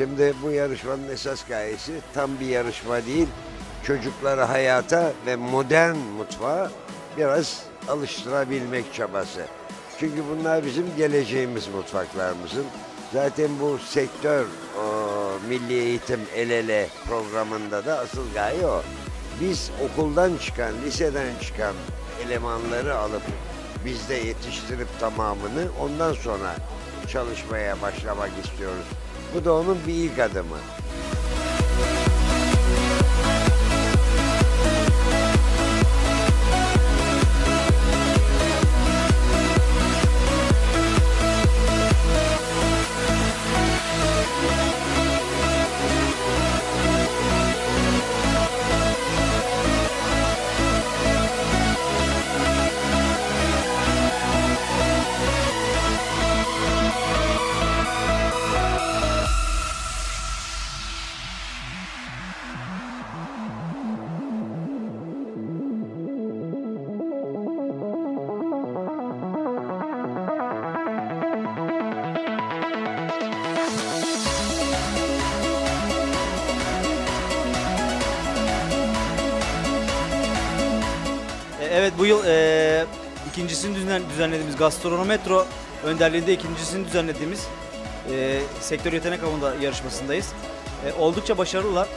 Şimdi bu yarışmanın esas gayesi tam bir yarışma değil. Çocukları hayata ve modern mutfağa biraz alıştırabilmek çabası. Çünkü bunlar bizim geleceğimiz mutfaklarımızın. Zaten bu sektör o, milli eğitim el ele programında da asıl gaye o. Biz okuldan çıkan, liseden çıkan elemanları alıp bizde yetiştirip tamamını ondan sonra çalışmaya başlamak istiyoruz. Bu da onun bir ilk adımı. Evet bu yıl e, ikincisini düzen, düzenlediğimiz Gastronometro önderliğinde ikincisini düzenlediğimiz e, sektör yetenek avında yarışmasındayız. E, oldukça başarılılar.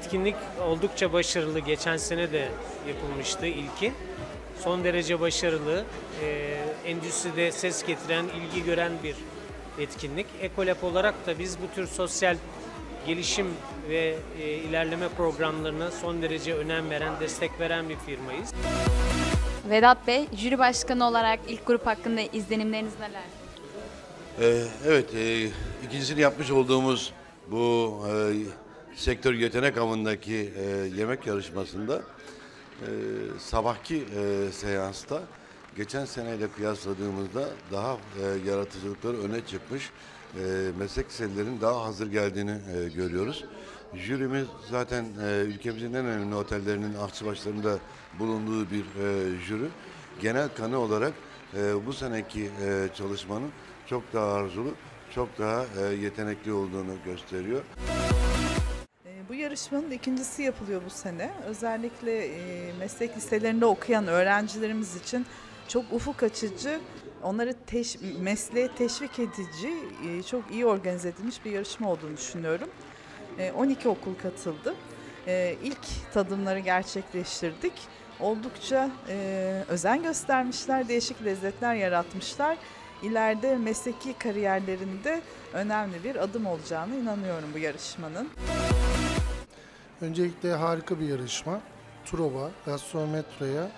Etkinlik oldukça başarılı. Geçen sene de yapılmıştı ilki. Son derece başarılı. Ee, endüstride ses getiren, ilgi gören bir etkinlik. Ekolab olarak da biz bu tür sosyal gelişim ve e, ilerleme programlarına son derece önem veren, destek veren bir firmayız. Vedat Bey, jüri başkanı olarak ilk grup hakkında izlenimleriniz neler? Ee, evet, e, ikincisini yapmış olduğumuz bu e, sektör yetenek avındaki e, yemek yarışmasında e, sabahki e, seansta geçen seneyle kıyasladığımızda daha e, yaratıcılıkları öne çıkmış e, meslek liselilerin daha hazır geldiğini e, görüyoruz. Jürimiz zaten e, ülkemizin en önemli otellerinin ahçı başlarında bulunduğu bir e, jüri. Genel kanı olarak e, bu seneki e, çalışmanın çok daha arzulu, çok daha e, yetenekli olduğunu gösteriyor. Bu yarışmanın ikincisi yapılıyor bu sene. Özellikle e, meslek liselerinde okuyan öğrencilerimiz için çok ufuk açıcı, onları teş, mesleğe teşvik edici, e, çok iyi organize edilmiş bir yarışma olduğunu düşünüyorum. E, 12 okul katıldı. E, İlk tadımları gerçekleştirdik. Oldukça e, özen göstermişler, değişik lezzetler yaratmışlar. İleride mesleki kariyerlerinde önemli bir adım olacağını inanıyorum bu yarışmanın. Öncelikle harika bir yarışma. Truva, Gastrometro'ya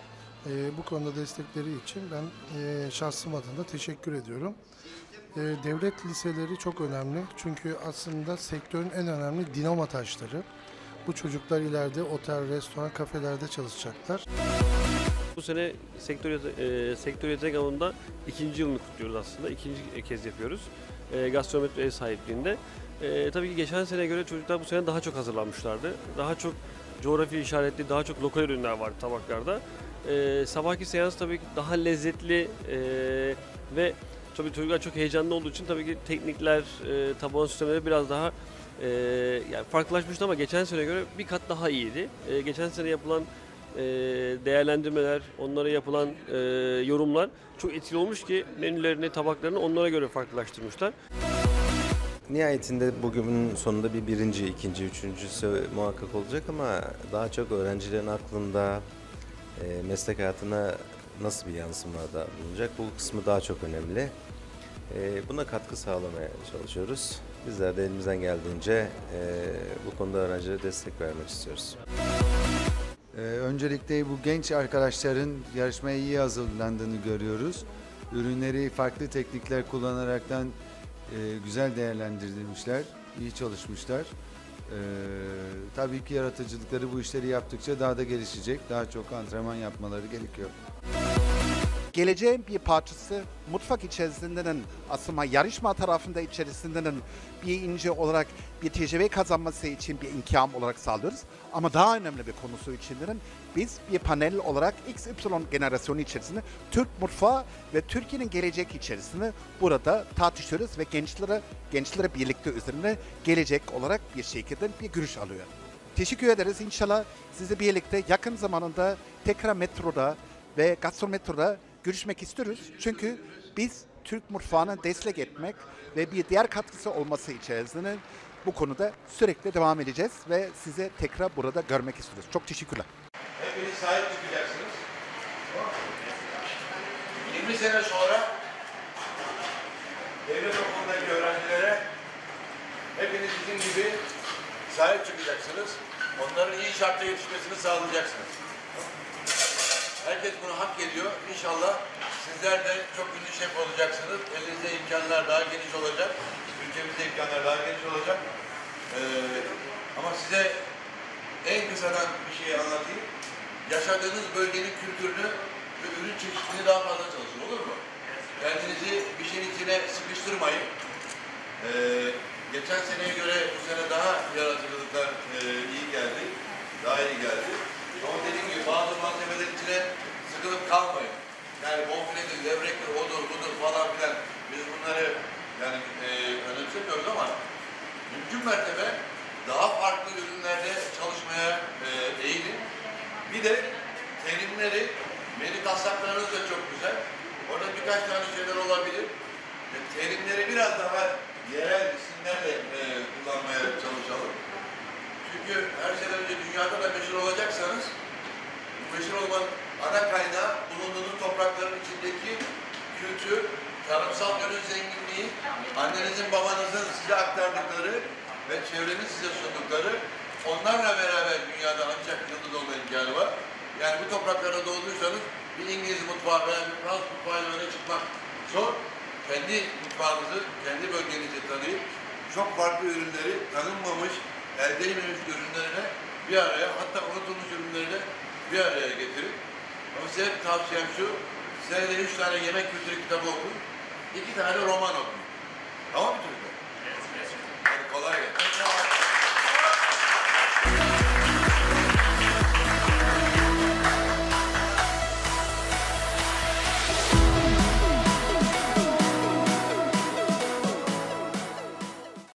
e, bu konuda destekleri için ben e, şahsım adına teşekkür ediyorum. E, devlet liseleri çok önemli çünkü aslında sektörün en önemli dinamo taşları. Bu çocuklar ileride otel, restoran, kafelerde çalışacaklar. Bu sene sektör, e, sektör yetenek alanında ikinci yılını kutluyoruz aslında. İkinci kez yapıyoruz. E, gastronometri ev sahipliğinde. E, tabii ki geçen seneye göre çocuklar bu sene daha çok hazırlanmışlardı. Daha çok coğrafi işaretli, daha çok lokal ürünler vardı tabaklarda. E, sabahki seans tabii ki daha lezzetli e, ve tabii çocuklar çok heyecanlı olduğu için tabii ki teknikler, e, taban süslemeleri biraz daha e, yani farklılaşmıştı ama geçen sene göre bir kat daha iyiydi. E, geçen sene yapılan e, değerlendirmeler, onlara yapılan e, yorumlar çok etkili olmuş ki menülerini, tabaklarını onlara göre farklılaştırmışlar. Nihayetinde bugünün sonunda bir birinci, ikinci, üçüncüsü muhakkak olacak ama daha çok öğrencilerin aklında e, meslek hayatına nasıl bir yansımada bulunacak bu kısmı daha çok önemli. E, buna katkı sağlamaya çalışıyoruz. Bizler de elimizden geldiğince e, bu konuda öğrencilere destek vermek istiyoruz. Ee, öncelikle bu genç arkadaşların yarışmaya iyi hazırlandığını görüyoruz. Ürünleri farklı teknikler kullanaraktan e, güzel değerlendirilmişler, iyi çalışmışlar. Ee, tabii ki yaratıcılıkları bu işleri yaptıkça daha da gelişecek, daha çok antrenman yapmaları gerekiyor. Geleceğin bir parçası mutfak içerisinden aslında yarışma tarafında içerisinden bir ince olarak bir tecrübe kazanması için bir imkan olarak sağlıyoruz. Ama daha önemli bir konusu içinden biz bir panel olarak XY generasyonu içerisinde Türk mutfağı ve Türkiye'nin gelecek içerisinde burada tartışıyoruz ve gençlere gençlere birlikte üzerine gelecek olarak bir şekilde bir görüş alıyor. Teşekkür ederiz. İnşallah sizi birlikte yakın zamanında tekrar metroda ve gastrometroda görüşmek istiyoruz. Çünkü biz Türk mutfağına destek etmek ve bir diğer katkısı olması içerisinde bu konuda sürekli devam edeceğiz ve size tekrar burada görmek istiyoruz. Çok teşekkürler. Hepiniz sahip çıkacaksınız. 20 sene sonra devlet okulundaki öğrencilere hepiniz bizim gibi sahip çıkacaksınız. Onların iyi şartta yetişmesini sağlayacaksınız. Herkes bunu hak ediyor. İnşallah sizler de çok ünlü şef olacaksınız. Elinizde imkanlar daha geniş olacak. Ülkemizde imkanlar daha geniş olacak. Ee, ama size en kısadan bir şey anlatayım. Yaşadığınız bölgenin kültürünü ve ürün çeşitliliğini daha fazla çalışın olur mu? Kendinizi bir şeyin içine sıkıştırmayın. Ee, geçen seneye göre bu sene daha yaratıcılıklar e, iyi geldi. Daha iyi geldi. Ama dediğim gibi bazı malzemelerin içine sıkılıp kalmayın. Yani bonfiledir, levrektir, odur, budur falan filan. Biz bunları yani e, önemsemiyoruz ama mümkün mertebe daha farklı ürünlerde çalışmaya e, eğilin. Bir de terimleri, menü taslaklarınız da çok güzel. Orada birkaç tane şeyler olabilir. E, terimleri biraz daha yerel isimlerle e, kullanmaya çalışalım. Çünkü her şeyden önce dünyada da meşhur olacaksanız, meşhur olmanın ana kaynağı bulunduğunuz toprakların içindeki kültür, tarımsal ürün zenginliği, annenizin babanızın size aktardıkları ve çevrenin size sundukları, onlarla beraber dünyada ancak yıldız olma imkanı var. Yani bu topraklarda doğduysanız bir İngiliz mutfağı veya bir Fransız mutfağıyla öne çıkmak zor. Kendi mutfağınızı, kendi bölgenizi tanıyıp çok farklı ürünleri tanınmamış, elde edilmemiş ürünlerine bir araya, hatta unutulmuş ürünleri de bir araya getirin. Ama size tavsiyem şu, senede üç tane yemek kültürü kitabı okuyun, iki tane roman okuyun. Tamam mı gelsin.